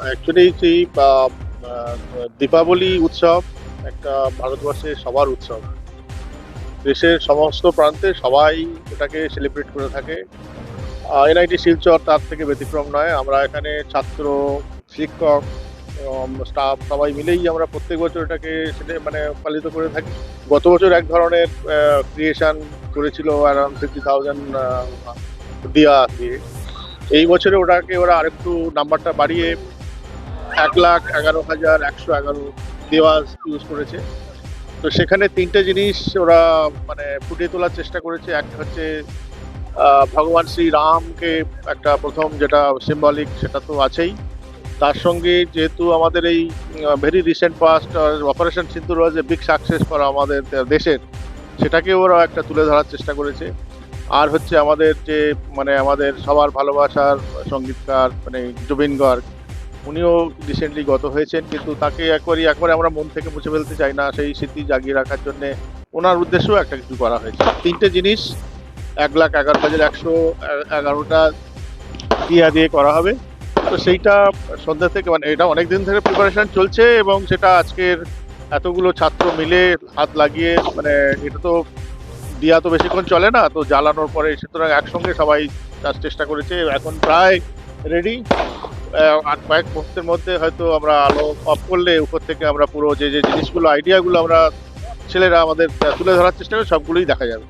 Actually সেই দীপাবলি উৎসব একটা ভারতবর্ষের সবার উৎসব। দেশের সমস্ত প্রান্তে সবাই এটাকে সেলিব্রেট করে থাকে। এনআইটি শিলচর তার থেকে ব্যতিক্রম নয়। আমরা এখানে ছাত্র, শিক্ষক স্টাফ সবাই মিলেই আমরা প্রত্যেক বছর এটাকে সেটা মানে পালিত করে থাকি। গত বছর এক ধরনের ক্রিয়েশন করেছিল অ্যারাউন্ড ফিফটি থাউজেন্ড দিয়া দিয়ে এই বছরে ওটাকে ওরা আরেকটু নাম্বারটা বাড়িয়ে এক লাখ এগারো হাজার একশো এগারো দেওয়াজ ইউজ করেছে। তো সেখানে তিনটে জিনিস ওরা মানে ফুটিয়ে তোলার চেষ্টা করেছে। একটা হচ্ছে ভগবান শ্রী রামকে একটা প্রথম যেটা সিম্বলিক সেটা তো আছেই। তার সঙ্গে যেহেতু আমাদের এই very recent past operation Sindoor a big success for আমাদের দেশের, সেটাকে ওরা একটা তুলে ধরার চেষ্টা করেছে। আর হচ্ছে আমাদের যে মানে আমাদের সবার ভালোবাসার সঙ্গীতকার মানে জুবিন গর্গ উনিও রিসেন্টলি গত হয়েছেন, কিন্তু তাকে একবারই, একবারে আমরা মন থেকে মুছে ফেলতে চাই না, সেই স্মৃতি জাগিয়ে রাখার জন্য ওনার উদ্দেশ্যেও একটা কিছু করা হয়েছে। তিনটে জিনিস, এক লাখ এগারো হাজার একশো এগারোটা টিয়া দিয়ে করা হবে। তো সেইটা সন্ধ্যা থেকে মানে এটা অনেক দিন ধরে প্রিপারেশন চলছে এবং সেটা আজকের এতগুলো ছাত্র মিলে হাত লাগিয়ে মানে এটা তো দিয়া তো বেশিক্ষণ চলে না, তো জ্বালানোর পরে সুতরাং একসঙ্গে সবাই চেষ্টা করেছে। এখন প্রায় রেডি কয়েক মুহূর্তের মধ্যে হয়তো আমরা আলো অফ করলে উপর থেকে আমরা পুরো যে যে জিনিসগুলো আইডিয়াগুলো আমরা ছেলেরা আমাদের তুলে ধরার চেষ্টা করি সবগুলোই দেখা যাবে।